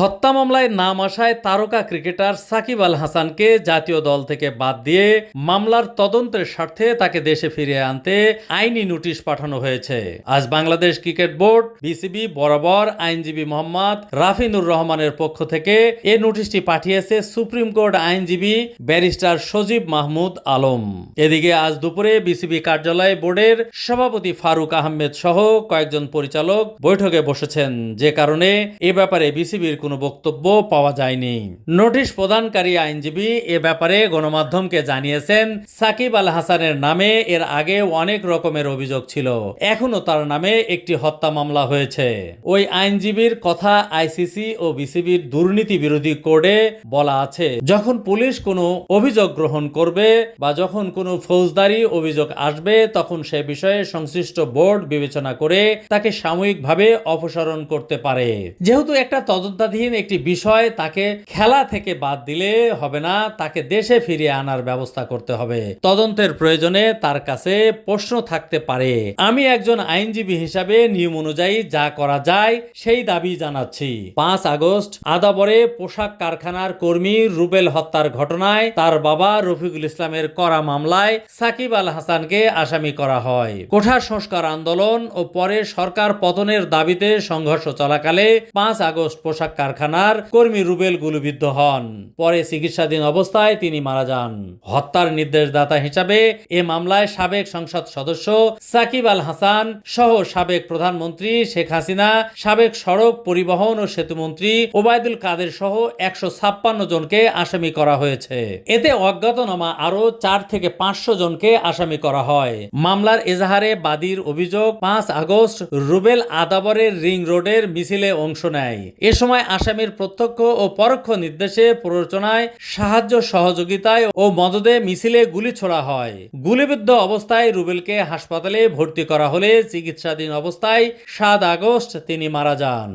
হত্যা মামলায় নাম আসায় তারকা ক্রিকেটার সাকিব আল হাসানকে জাতীয় দল থেকে বাদ দিয়ে মামলার তদন্তের স্বার্থে তাকে দেশে ফিরিয়ে আনতে আইনি নোটিশ পাঠানো হয়েছে। আজ বাংলাদেশ ক্রিকেট বোর্ড, বিসিবি, বরাবর আইনজীবী মোহাম্মদ রাফিনুর রহমানের পক্ষ থেকে এ নোটিশটি পাঠিয়েছে সুপ্রিম কোর্ট আইনজীবী ব্যারিস্টার সজীব মাহমুদ আলম। এদিকে আজ দুপুরে বিসিবি কার্যালয় বোর্ডের সভাপতি ফারুক আহমেদ সহ কয়েকজন পরিচালক বৈঠকে বসেছেন। যে কারণে এ ব্যাপারে বিসিবির কোনো বক্তব্য পাওয়া যায়নি। নোটিশ প্রদানকারী আইনজীবী এ ব্যাপারে গণমাধ্যমকে জানিয়েছেন, সাকিব আল হাসানের নামে এর আগে অনেক রকমের অভিযোগ ছিল। এখনও তার নামে একটি হত্যা মামলা হয়েছে। ওই আইনজীবীর কথা আইসিসি ও বিসিবির দুর্নীতি বিরোধী কোডে বলা আছে, যখন পুলিশ কোনো অভিযোগ গ্রহণ করবে বা যখন কোনো ফৌজদারি অভিযোগ আসবে, তখন সে বিষয়ে সংশ্লিষ্ট বোর্ড বিবেচনা করে তাকে সাময়িকভাবে অপসারণ করতে পারে। যেহেতু একটা তদন্তাধীন একটি বিষয় তাকে খেলা থেকে বাদ দিলে হবে না, তাকে দেশে ফিরিয়ে আনার ব্যবস্থা করতে হবে। তদন্তের প্রয়োজনে তার কাছে প্রশ্ন থাকতে পারে, আমি একজন আইনজীবী হিসাবে নিয়ম অনুযায়ী যা করা যায় সেই দাবি জানাচ্ছি। পাঁচ আগস্ট, আদাবরে পোশাক কারখানার কর্মী রুবেল হত্যার ঘটনায় তার বাবা রফিকুল ইসলামের করা মামলায় সাকিব আল হাসানকে আসামি করা হয়। কোঠা সংস্কার আন্দোলন ও পরে সরকার পতনের দাবিতে সংঘর্ষ চলাকালে পাঁচ আগস্ট পোশাক কারখানার কর্মী রুবেল গুলিবিদ্ধ হন। পরে চিকিৎসাধীন অবস্থায় তিনি মারা যান। হত্যার নির্দেশদাতা হিসাবে এ মামলায় সাবেক সংসদ সদস্য সাকিব আল হাসান সহ সাবেক প্রধানমন্ত্রী শেখ হাসিনা, সাবেক সড়ক পরিবহন ও সেতুমন্ত্রী ওবায়দুল কাদের সহ একশো ছাপ্পান্ন জনকে আসামি করা হয়েছে। এতে অজ্ঞাতনামা আরও চার থেকে পাঁচশো জনকে আসামি করা হয়। মামলার এজাহারে বাদীর অভিযোগ, পাঁচ আগস্ট রুবেল আদাবরের রিং রোডের মিছিলে অংশ নেয়। এ সময় আসামির প্রত্যক্ষ ও পরোক্ষ নির্দেশে প্ররোচনায় সাহায্য, সহযোগিতায় ও মদদে মিছিলে গুলি ছোড়া হয়। গুলিবিদ্ধ অবস্থায় রুবেলকে হাসপাতালে ভর্তি করা হলে চিকিৎসাধীন অবস্থায় সাত আগস্ট তিনি মারা যান।